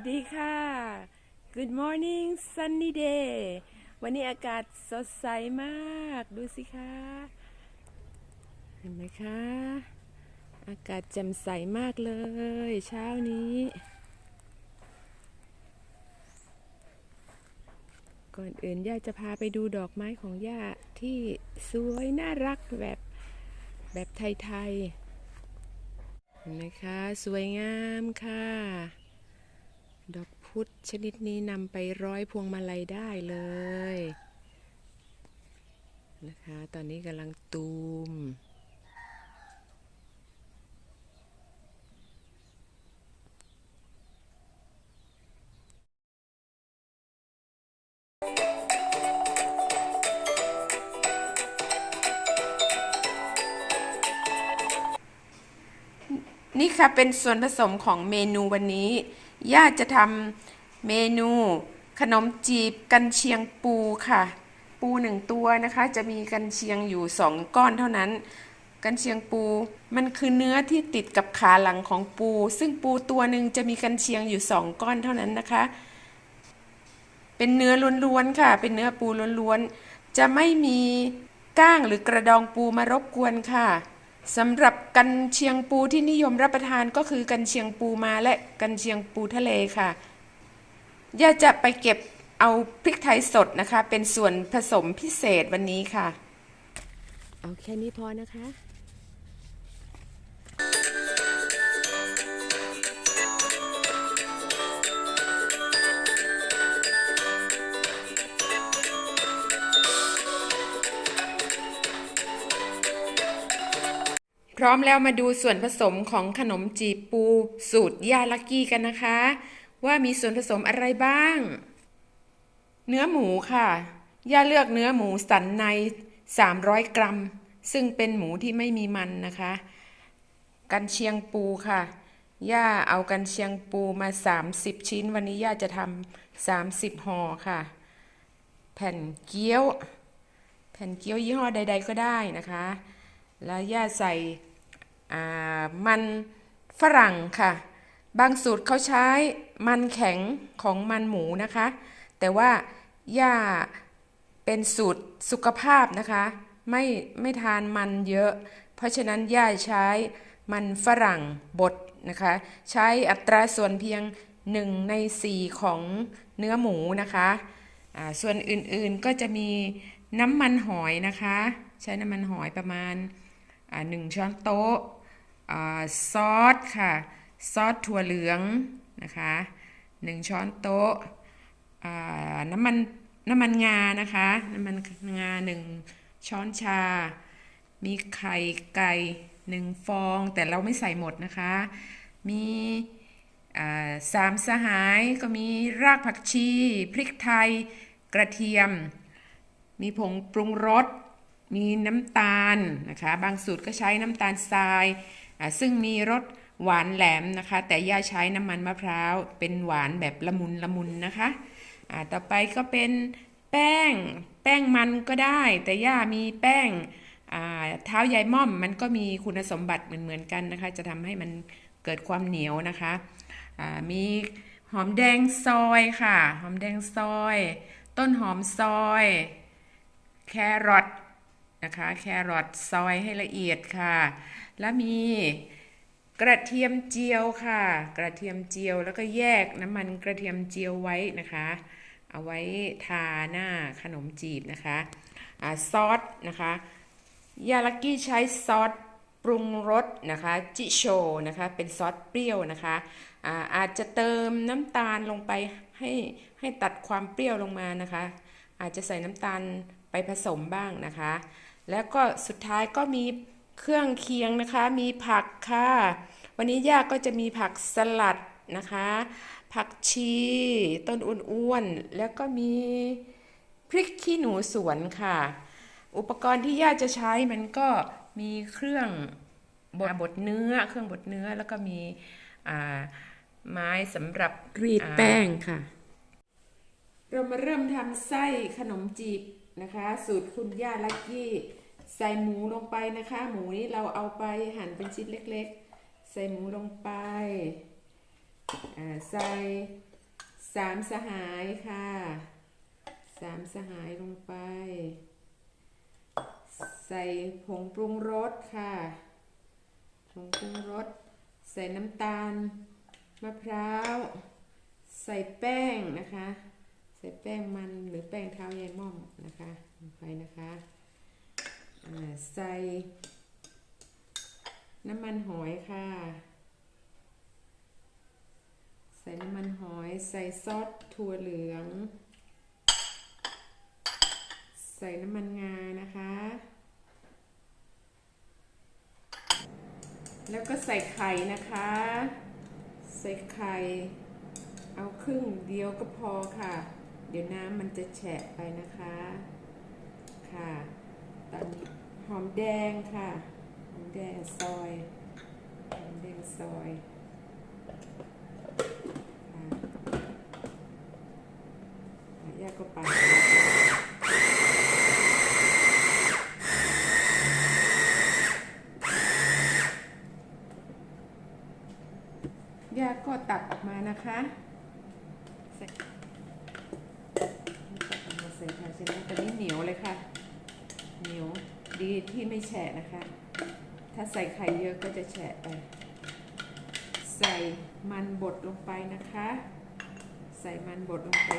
สวัสดีค่ะ Good morning sunny day วันนี้อากาศสดใสมาก ดูสิคะ เห็นไหมคะ อากาศแจ่มใสมากเลย เช้านี้ ก่อนอื่นย่าจะพาไปดูดอกไม้ของย่าที่สวยน่ารักแบบแบบไทยๆเห็นไหมคะ สวยงามค่ะ ดอกพุธชนิดนี้นำไปร้อยพวงมาลัยได้เลยนะคะ ตอนนี้กำลังตูม นี่ค่ะเป็นส่วนผสมของเมนูวันนี้ ย่าจะทำเมนูขนมจีบกันเชียงปูค่ะ ปูหนึ่งตัวนะคะ จะมีกันเชียงอยู่สองก้อนเท่านั้น กันเชียงปู มันคือเนื้อที่ติดกับขาหลังของปู ซึ่งปูตัวหนึ่งจะมีกันเชียงอยู่สองก้อนเท่านั้นนะคะ เป็นเนื้อล้วนๆค่ะ เป็นเนื้อปูล้วนๆจะไม่มีก้างหรือกระดองปูมารบกวนค่ะ สำหรับกันเชียงปูที่นิยมรับประทานก็คือกันเชียงปูมาและกันเชียงปูทะเลค่ะย่าจะไปเก็บเอาพริกไทยสดนะคะ เป็นส่วนผสมพิเศษวันนี้ค่ะ เอาแค่นี้พอนะคะ พร้อมแล้วมาดูส่วนผสมของขนมจีบปู สูตรย่าลักกี้กันนะคะ ว่ามีส่วนผสมอะไรบ้าง เนื้อหมูค่ะย่าเลือกเนื้อหมูสันใน 300 กรัม ซึ่งเป็นหมูที่ไม่มีมันนะคะ กันเชียงปูค่ะย่าเอากันเชียงปูมา 30 ชิ้น วันนี้ย่าจะทำ30ห่อค่ะ แผ่นเกี๊ยว แผ่นเกี๊ยวยี่ห้อใด ๆ ก็ได้นะคะ แล้วย่าใส่ มันฝรั่งค่ะ บางสูตรเขาใช้มันแข็งของมันหมูนะคะ แต่ว่าย่าเป็นสูตรสุขภาพนะคะ ไม่ไม่ทานมันเยอะ เพราะฉะนั้นย่าใช้มันฝรั่งบดนะคะ ใช้อัตราส่วนเพียง 1 ใน 4 ของเนื้อหมูนะคะส่วนอื่นๆก็จะมีน้ำมันหอยนะคะ ใช้น้ำมันหอยประมาณหนึ่งช้อนโต๊ะ ซอสค่ะ ซอสถั่วเหลืองนะคะหนึ่งช้อนโต๊ะน้ำมันน้ำมันงานะคะ น้ำมันงาหนึ่งช้อนชา มีไข่ไก่หนึ่งฟองแต่เราไม่ใส่หมดนะคะ มีสามสหายก็มีรากผักชี พริกไทย กระเทียม มีผงปรุงรส มีน้ำตาลนะคะ บางสูตรก็ใช้น้ำตาลทราย ซึ่งมีรสหวานแหลมนะคะ แต่ย่าใช้น้ำมันมะพร้าว เป็นหวานแบบละมุนละมุนนะคะต่อไปก็เป็นแป้ง แป้งมันก็ได้ แต่ย่ามีแป้งเท้ายายม่อมมันก็มีคุณสมบัติเหมือนเหมือนกันนะคะ จะทำให้มันเกิดความเหนียวนะคะมีหอมแดงซอยค่ะ หอมแดงซอย ต้นหอมซอย แครอท นะคะ แครอทซอยให้ละเอียดค่ะ แล้วมีกระเทียมเจียวค่ะ กระเทียมเจียวแล้วก็แยกน้ำมันกระเทียมเจียวไว้นะคะ เอาไว้ทาหน้าขนมจีบนะคะอ่าซอสนะคะยาลักกี้ใช้ซอสปรุงรสนะคะจิโชนะคะ เป็นซอสเปรี้ยวนะคะอาอาจจะเติมน้ำตาลลงไปให้ให้ตัดความเปรี้ยวลงมานะคะ อาจจะใส่น้ำตาลไปผสมบ้างนะคะ แล้วก็สุดท้ายก็มีเครื่องเคียงนะคะ มีผักค่ะ วันนี้ย่าก็จะมีผักสลัดนะคะ ผักชี ต้นอ้วนๆ แล้วก็มีพริกขี้หนูสวนค่ะ อุปกรณ์ที่ย่าจะใช้มันก็มีเครื่องบดบดเนื้อ เครื่องบดเนื้อแล้วก็มีอ่าไม้สำหรับรีดแป้งค่ะ เรามาเริ่มทำไส้ขนมจีบนะคะ สูตรคุณย่าลักกี้ ใส่หมูลงไปนะคะ หมูนี้เราเอาไปหั่นเป็นชิ้นเล็ก ๆ ใส่หมูลงไปอ่าใส่สามสหายค่ะสามสหายลงไป ใส่ผงปรุงรสค่ะผงปรุงรส ใส่น้ำตาลมะพร้าว ใส่แป้งนะคะ ใส่แป้งมันหรือแป้งเท้ายายม่อมนะคะลงไปนะคะ ใส่น้ำมันหอยค่ะ ใส่น้ำมันหอย ใส่ซอสถั่วเหลือง ใส่น้ำมันงานะคะ แล้วก็ใส่ไข่นะคะ ใส่ไข่ เอาครึ่งเดียวก็พอค่ะ เดี๋ยวน้ำมันจะแฉะไปนะคะ ค่ะ ตอนนี้หอมแดงค่ะหอมแดงซอยหอมแดงซอยค่ะอะย่าก็ปั่นย่าก็ตักออกมานะคะใส่ตักออกมาใส่ภาชนะตอนนี้เหนียวเลยค่ะ เหนียวดีที่ไม่แฉะนะคะ ถ้าใส่ไข่เยอะก็จะแฉะไป ใส่มันบดลงไปนะคะ ใส่มันบดลงไป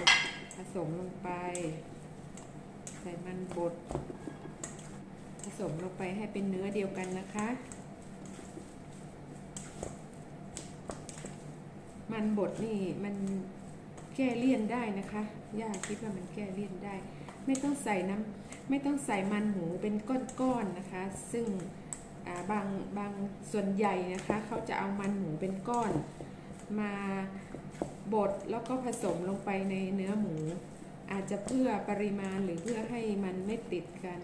ผสมลงไป ใส่มันบด ผสมลงไปให้เป็นเนื้อเดียวกันนะคะมันบดนี่มันแก้เลี่ยนได้นะคะย่าคิดว่ามันแก้เลี่ยนได้ ไม่ต้องใส่น้ำ ไม่ต้องใส่มันหมูเป็นก้อนๆนะคะ ซึ่งาบางบางส่วนใหญ่นะคะเขาจะเอามันหมูเป็นก้อน มาบดแล้วก็ผสมลงไปในเนื้อหมู อาจจะเพื่อปริมาณหรือเพื่อให้มันไม่ติดกัน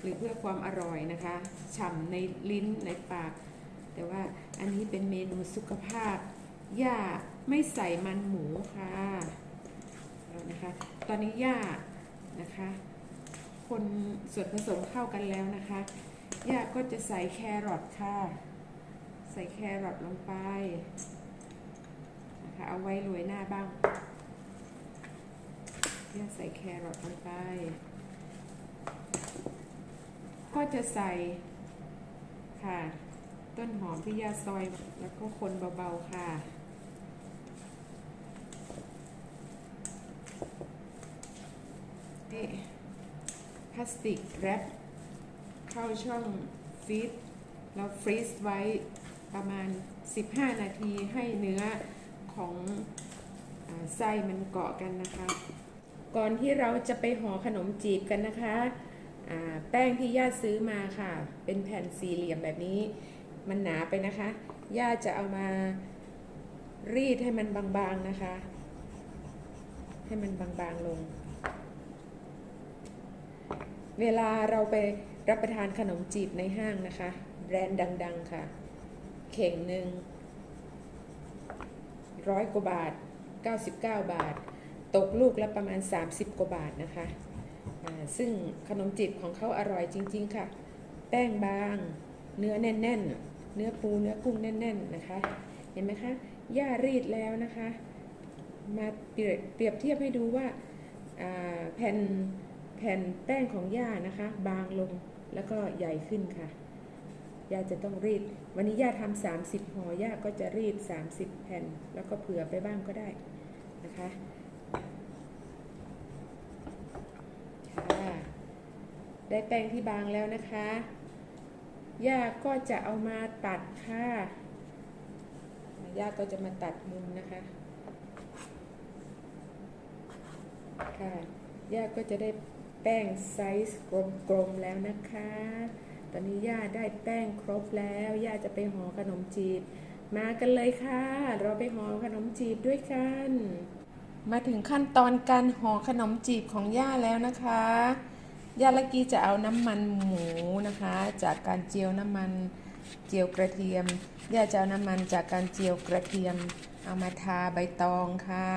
หรือเพื่อความอร่อยนะคะฉ่ำในลิ้นในปาก แต่ว่าอันนี้เป็นเมนูสุขภาพย่าไม่ใส่มันหมูค่ะนะคะ ตอนนี้ย่านะคะ คนส่วนผสมเข้ากันแล้วนะคะย่าก็จะใส่แครอทค่ะ ใส่แครอทลงไปนะคะเอาไว้โรยหน้าบ้างย่าใส่แครอทลงไป ก็จะใส่ค่ะ ต้นหอมที่ย่าซอยแล้วก็คนเบาๆค่ะนี่ ลาสติกแรปเข้าช่องฟีดแล้วฟรีซไว้ประมาณ 15 นาทีให้เนื้อของอไส้มันเกาะกันนะคะ ก่อนที่เราจะไปห่อขนมจีบกันนะคะ แป้งที่ย่าซื้อมาค่ะ เป็นแผ่นสี่เหลี่ยมแบบนี้ มันหนาไปนะคะ ย่าจะเอามารีดให้มันบางๆนะคะ ให้มันบางๆลง เวลาเราไปรับประทานขนมจีบในห้างนะคะ แบรนด์ดัง ๆ ค่ะ เข่งหนึ่งร้อยกว่าบาท 99 บาท ตกลูกละประมาณ 30 กว่าบาทนะคะซึ่งขนมจีบของเขาอร่อยจริง ๆ ค่ะ แป้งบาง เนื้อแน่น ๆ เนื้อปูเนื้อกุ้งแน่น ๆ นะคะ เห็นไหมคะย่ารีดแล้วนะคะ มาเปรียบเทียบให้ดูว่าแผ่น แผ่นแป้งของย่านะคะ บางลงแล้วก็ใหญ่ขึ้นค่ะย่าจะต้องรีด วันนี้ย่าทำสามสิบห่อย่าก็จะรีด30แผ่น แล้วก็เผื่อไปบ้างก็ได้นะคะค่ะได้แป้งที่บางแล้วนะคะย่าก็จะเอามาตัดค่ะย่าก็จะมาตัดมุมนะคะค่ะย่าก็จะได้ แป้งไซส์กลมๆแล้วนะคะ ตอนนี้ย่าได้แป้งครบแล้ว ย่าจะไปห่อขนมจีบ มากันเลยค่ะ เราไปห่อขนมจีบด้วยกัน มาถึงขั้นตอนการห่อขนมจีบของย่าแล้วนะคะ ย่าละกีจะเอาน้ำมันหมูนะคะ จากการเจียวน้ำมันเจียวกระเทียม ย่าจะเอาน้ำมันจากการเจียวกระเทียม เอามาทาใบตองค่ะ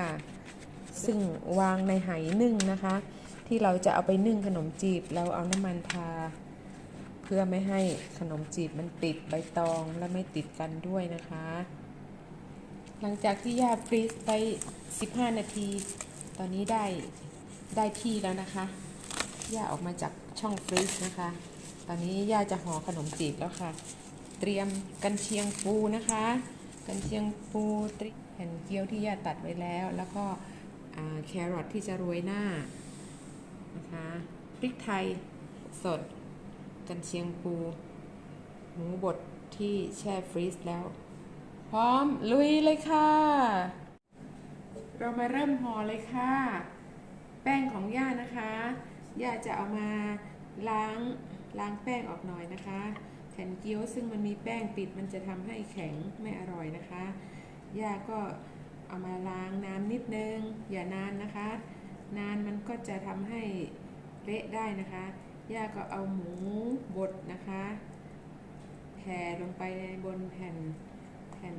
ซึ่งวางในไหนึ่งนะคะ ที่เราจะเอาไปนึ่งขนมจีบ เราเอาน้ำมันทา เพื่อไม่ให้ขนมจีบมันติดใบตองและไม่ติดกันด้วยนะคะ หลังจากที่ย่าฟรีซไป 15 นาที ตอนนี้ได้ได้ที่แล้วนะคะย่าออกมาจากช่องฟรีซนะคะ ตอนนี้ย่าจะห่อขนมจีบแล้วค่ะ เตรียมกันเชียงปูนะคะ กันเชียงปูตรียมแผ่นเกี๊ยวที่ย่าตัดไว้แล้ว แล้วก็แครอทที่จะโรยหน้า นะคะพริกไทยสด กันเชียงปู หมูบดที่แช่ฟรีซแล้ว พร้อมลุยเลยค่ะ เรามาเริ่มห่อเลยค่ะ แป้งของย่านะคะ ย่าจะเอามาล้างล้างแป้งออกหน่อยนะคะ แผ่นเกี๊ยวซึ่งมันมีแป้งติดมันจะทำให้แข็งไม่อร่อยนะคะ ย่าก็เอามาล้างน้ำนิดนึง อย่านานนะคะ นานมันก็จะทำให้เละได้นะคะ ย่าก็เอาหมูบดนะคะแผ่ลงไปในบนแผ่นแผ่น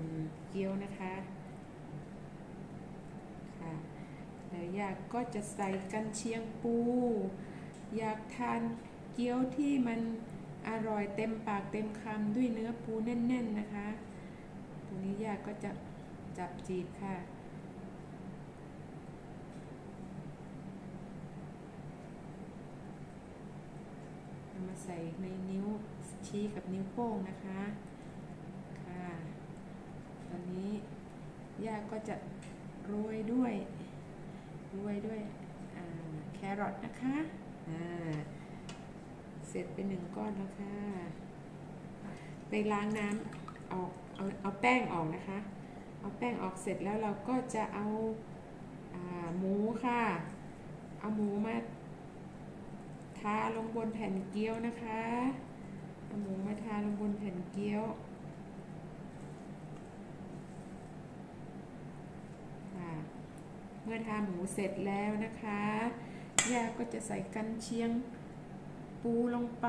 เกี๊ยวนะคะค่ะแล้วย่าก็จะใส่กันเชียงปู อยากทานเกี๊ยวที่มันอร่อยเต็มปากเต็มคำด้วยเนื้อปูแน่น ๆนะคะตรงนี้ย่าก็จะจับจีบค่ะ เอา มาใส่ในนิ้วชี้กับนิ้วโป้งนะคะค่ะตอนนี้ย่าก็จะโรยด้วยโรยด้วยแครอทนะคะอ่าเสร็จเป็นหนึ่งก้อนแล้วค่ะไปล้างน้ำออกเอาเอาแป้งออกนะคะ เอาแป้งออกเสร็จแล้วเราก็จะเอาอาหมูค่ะ เอาหมูมา ทาลงบนแผ่นเกี๊ยวนะคะเอาหมูมาทาลงบนแผ่นเกี๊ยวเมื่อทาหมูเสร็จแล้วนะคะย่าก็จะใส่กันเชียงปูลงไป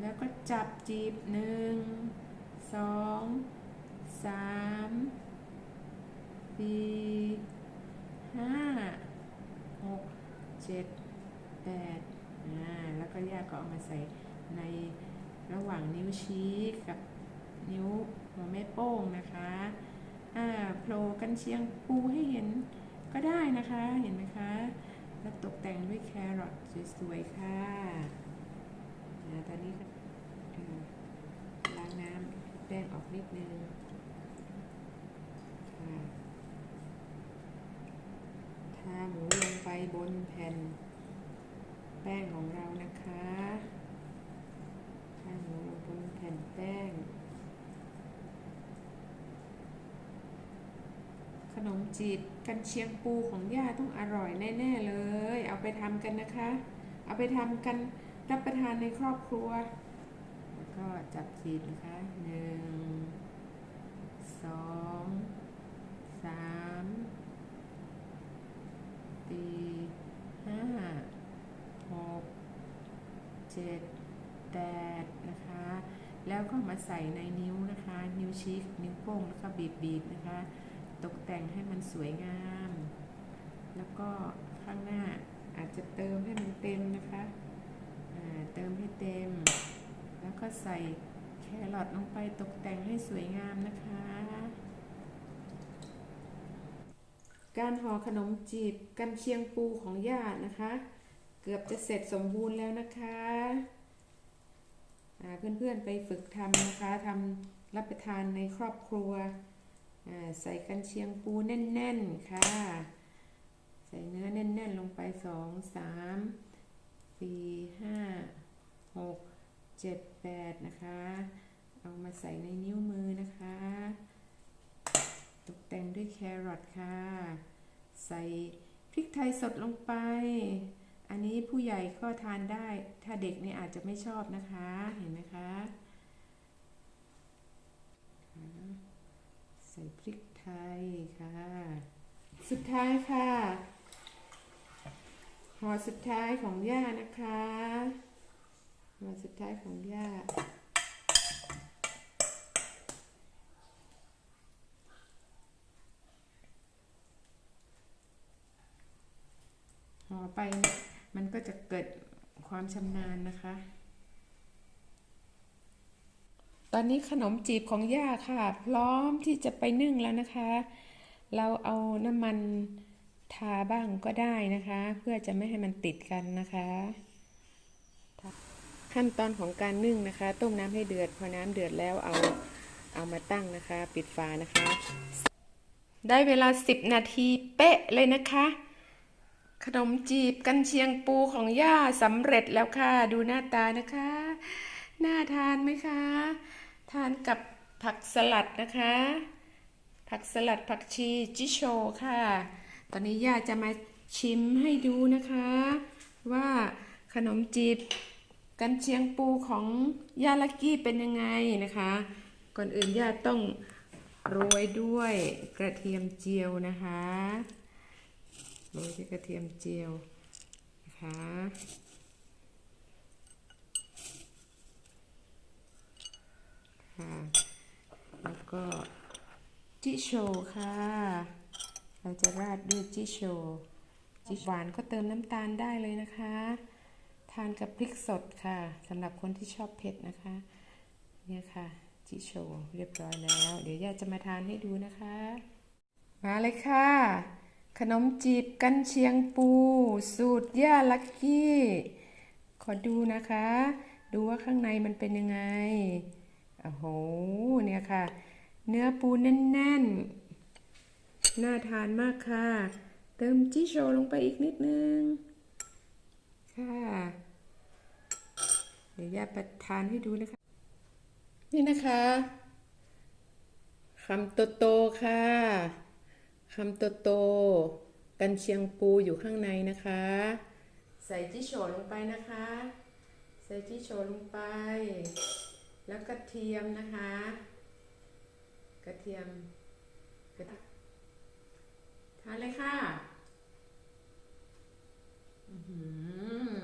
แล้วก็จับจีบหนึ่งสองสามสี่ห้าหกเจ็ด ก็ย่าก็เอามาใส่ในระหว่างนิ้วชี้กับนิ้วหัวแม่โป้งนะคะอ่าโผล่กันเชียงปูให้เห็นก็ได้นะคะ เห็นไหมคะ แล้วตกแต่งด้วยแครอทสวยๆค่ะอ่าตอนนี้ล้างน้ำแป้งออกนิดนึงทาหมูลงไปบนแผ่น แป้งของเรานะคะทาหมูลงบนแผ่นแป้ง ขนมจีบกันเชียงปูของย่าต้องอร่อยแน่ ๆ เลย เอาไปทำกันนะคะ เอาไปทำกันรับประทานในครอบครัว แล้วก็จับจีบนะคะหนึ่งสองสามสี่ห้า 7 8 นะคะ แล้วก็มาใส่ในนิ้วนะคะ นิ้วชี้นิ้วโป้งแล้วก็บีบบีบนะคะ ตกแต่งให้มันสวยงาม แล้วก็ข้างหน้าอาจจะเติมให้มันเต็มนะคะเติมให้เต็ม แล้วก็ใส่แครอทลงไปตกแต่งให้สวยงามนะคะ การห่อขนมจีบกันเชียงปูของญาตินะคะ เกือบจะเสร็จสมบูรณ์แล้วนะคะอ่าเพื่อนๆไปฝึกทำนะคะทำรับประทานในครอบครัวอ่าใส่กันเชียงปูแน่น ๆ ค่ะ ใส่เนื้อแน่น ๆ ลงไปสองสามสี่ห้าหกเจ็ดแปดนะคะ เอามาใส่ในนิ้วมือนะคะ ตกแต่งด้วยแครอทค่ะ ใส่พริกไทยสดลงไป อันนี้ผู้ใหญ่ก็ทานได้ ถ้าเด็กเนี่ยอาจจะไม่ชอบนะคะ เห็นไหมคะ ใส่พริกไทยค่ะ สุดท้ายค่ะห่อสุดท้ายของย่านะคะห่อสุดท้ายของย่า ห่อไปมันก็ จะเกิดความชำนาญนะคะ ตอนนี้ขนมจีบของย่าค่ะ พร้อมที่จะไปนึ่งแล้วนะคะ เราเอาน้ำมันทาบ้างก็ได้นะคะ เพื่อจะไม่ให้มันติดกันนะคะ ขั้นตอนของการนึ่งนะคะ ต้มน้ำให้เดือด พอน้ำเดือดแล้วเอาเอามาตั้งนะคะ ปิดฝานะคะ ได้เวลา 10 นาทีเป๊ะเลยนะคะ ขนมจีบกันเชียงปูของย่าสำเร็จแล้วค่ะ ดูหน้าตานะคะ น่าทานไหมคะ ทานกับผักสลัดนะคะ ผักสลัดผักชีจิโชค่ะ ตอนนี้ย่าจะมาชิมให้ดูนะคะ ว่าขนมจีบกันเชียงปูของย่าลักกี้เป็นยังไงนะคะ ก่อนอื่นย่าต้องโรยด้วยกระเทียมเจียวนะคะ โรยด้วยกระเทียมเจียวนะคะค่ะ แล้วก็จิโชค่ะ เราจะราดด้วยจิโชจิหวานก็เติมน้ำตาลได้เลยนะคะ ทานกับพริกสดค่ะสำหรับคนที่ชอบเผ็ดนะคะ เนี่ยค่ะจิโชเรียบร้อยแล้ว เดี๋ยวย่าจะมาทานให้ดูนะคะ มาเลยค่ะ ขนมจีบกันเชียงปู สูตรย่าลักกี้ ขอดูนะคะ ดูว่าข้างในมันเป็นยังไงโอ้โหเนี่ยค่ะ เนื้อปูแน่นๆ น่าทานมากค่ะ เติมจิโชลงไปอีกนิดนึง ค่ะ เดี๋ยวย่าประทานให้ดูนะคะ นี่นะคะคำโตๆค่ะ คำโตๆกันเชียงปูอยู่ข้างในนะคะ ใส่จิโชว์ลงไปนะคะ ใส่จิโชว์ลงไป แล้วกระเทียมนะคะ กระเทียมกระทานเลยค่ะอือหือ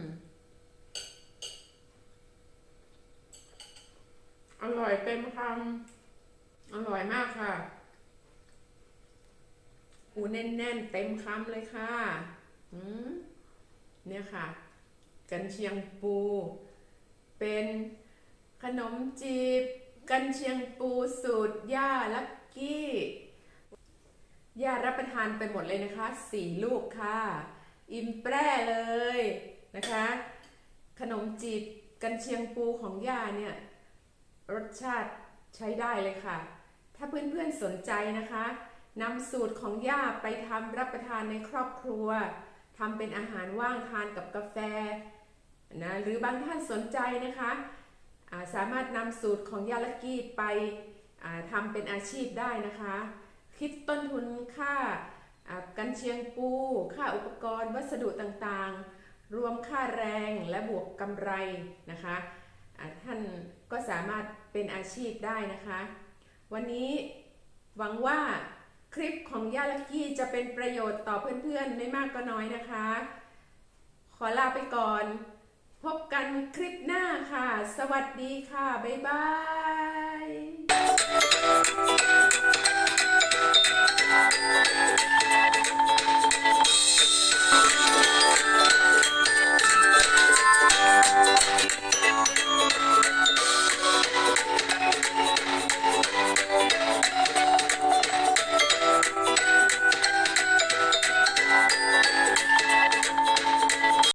อร่อยเต็มคำอร่อยมากค่ะ แน่นๆ เต็มคำเลยค่ะเนี่ยค่ะ กันเชียงปู เป็นขนมจีบ กันเชียงปูสูตรย่าลักกี้ย่ารับประทานไปหมดเลยนะคะสี่ลูกค่ะ อิ่มแปร่เลยนะคะ ขนมจีบกันเชียงปูของย่าเนี่ย รสชาติใช้ได้เลยค่ะ ถ้าเพื่อนๆสนใจนะคะ นำสูตรของย่าไปทำรับประทานในครอบครัวทำเป็นอาหารว่างทานกับกาแฟนะหรือบางท่านสนใจนะคะาสามารถนำสูตรของยาลกี้ไปทำเป็นอาชีพได้นะคะ คิดต้นทุนค่ากันเชียงปู ค่าอุปกรณ์วัสดุต่างๆ รวมค่าแรงและบวกกำไรนะคะท่านก็สามารถเป็นอาชีพได้นะคะ วันนี้หวังว่า ลิปของย่าลักกี้จะเป็นประโยชน์ต่อเพื่อนๆ ไม่มากก็น้อยนะคะ ขอลาไปก่อน พบกันคลิปหน้าค่ะ สวัสดีค่ะ บ๊ายบาย